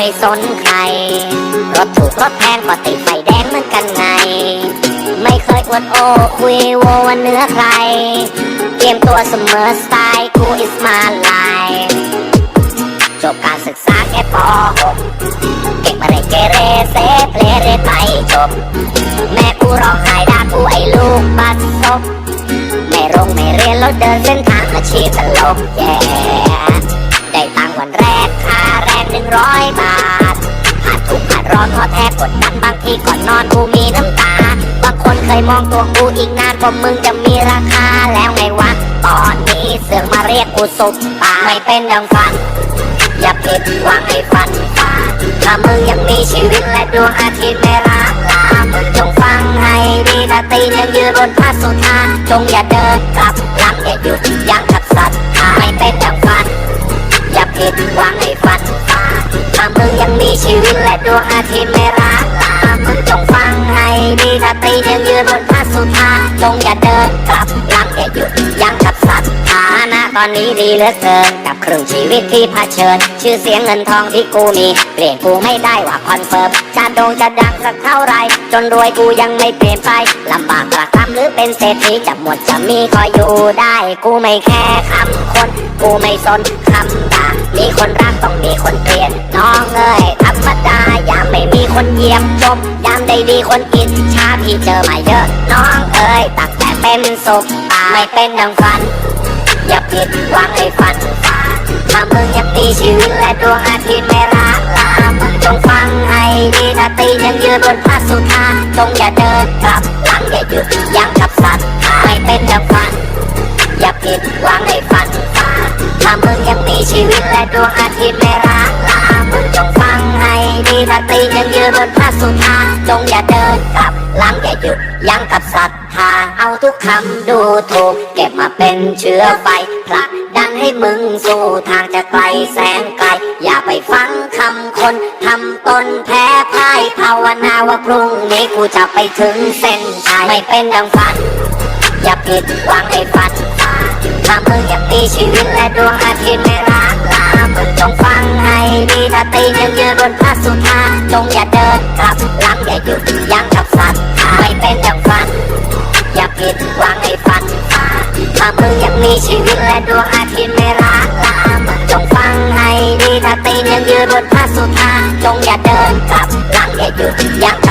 ไม่สนใคร รถถูกรถแพงก็ติดไฟแดงเหมือนกันไง ไม่เคยอวดโอ้คุยโววันเนื้อใคร เตรียมตัวเสมอสไตล์กูอิสมาลายจบการศึกษาแค่ป .6 เก่งมาในเกเรเซเพลเรไปจบ แม ร้องไห้ด่ากูไอ้ลูกบัดซบไม่รงไม่เรียนแล้วเดินเส้นทางอาชีพตลกแย่ได้ตังค์วันแรกค่าแรงหนึ่งร้อยบาทผ่าทุกข์ผ่านร้อนท้อแท้กดดันบางทีก่อนนอนกูมีน้ำตา บางคนเคยมองตัวกูอีกนานกว่ามึงจะมีราคาแล้วไงวะ ตอนนี้เสือกมาเรียกกูสุกตาไม่เป็นดังฝัน อย่าผิดหวังให้ฝันฝ่าถ้ามึงยังมีชีวิตและดวงอาทิตย์ไม่ ยังยืนบนพระสุธาจงอย่าเดินกลับหลังอย่าหยุดยั้งกับสัตว์ถ้าไม่เป็นดังฝัน อย่าผิดหวังให้ฝันฝ่าถ้ามึงยังมีชีวิตและดวงอาทิตย์ไม่รักตามึงจงฟังให้ดีถ้าตีนยังยืนบน พระสุธาจงอย่าเดินกลับหลังอย่าหยุดยั้งกับสัตว์ฐานะตอนนี้ดีเหลือเกินกับครึ่งชีวิตที่เผชิญ ชื่อเสียงเงินทองที่กูมี เปลี่ยนกูไม่ได้ว่าคอนเฟิร์มจะโด่งจะดังสักเท่าไร จนรวยกูยังไม่เปลี่ยนไปลำบากกระทำหรือเป็นเศรษฐีจะหมดจะมีก็อยู่ได้ กูไม่แค่คำคน กูไม่สนคำด่ามีคนรักต้องมีคนเกลียดน้องเอ้ยธรรมดา คนเยี่ยมจบยามได้ดีคนกินชาพี่เจอมาเยอะ น้องเอ้ยตักแต่เป็นสุขตาไม่เป็นดังฝัน อย่าผิดหวังให้ฝันฝ่าถ้ามึงยังตีชีวิตและดวงอาทิตย์ไม่รักลามึงจงฟังให้ดีถ้าตียังยืนบนพระสุธาจงอย่าเดินกลับหลังอย่าหยุดยั้งกับสัตว์ไม่เป็นดังฝัน อย่าผิดหวังให้ฝันฝ่าถ้ามึงยังมีชีวิตและดวงอาทิตย์ไม่รัก ยังยืนบนพระสุธาจงอย่าเดินกลับหลังอย่าหยุดยั้งกับศรัทธาเอาทุกคำดูถูก เก็บมาเป็นเชื้อไฟผลักดันให้มึงสู่ทางจะไกลแสนไกล อย่าไปฟังคำคนทำตนแพ้พ่ายภาวนาว่าพรุ่งนี้กูจะไปถึงเส้นชัยไม่เป็นดังฝัน อย่าผิดหวังให้ฝันถ้ามึงอยังมีชีวิตและดวงอาทิตย์ไม่รักลามึงจงฟังให้ดีถ้าตียังยืนบนพระสุธา งอย่าเดินกลับหลังอย่าหยุดยั้งกับสัตว์ไม่เป็นดังฝัน อย่าผิดหวังให้ฝันถ้ามึงยังมีชีวิตและดวงอาทิตย์ไม่รักลามจงฟังให้ดีถ้าตียังยืนบนพระสุธาจงอย่าเดินกลับหลังอย่าหยุดยั้ง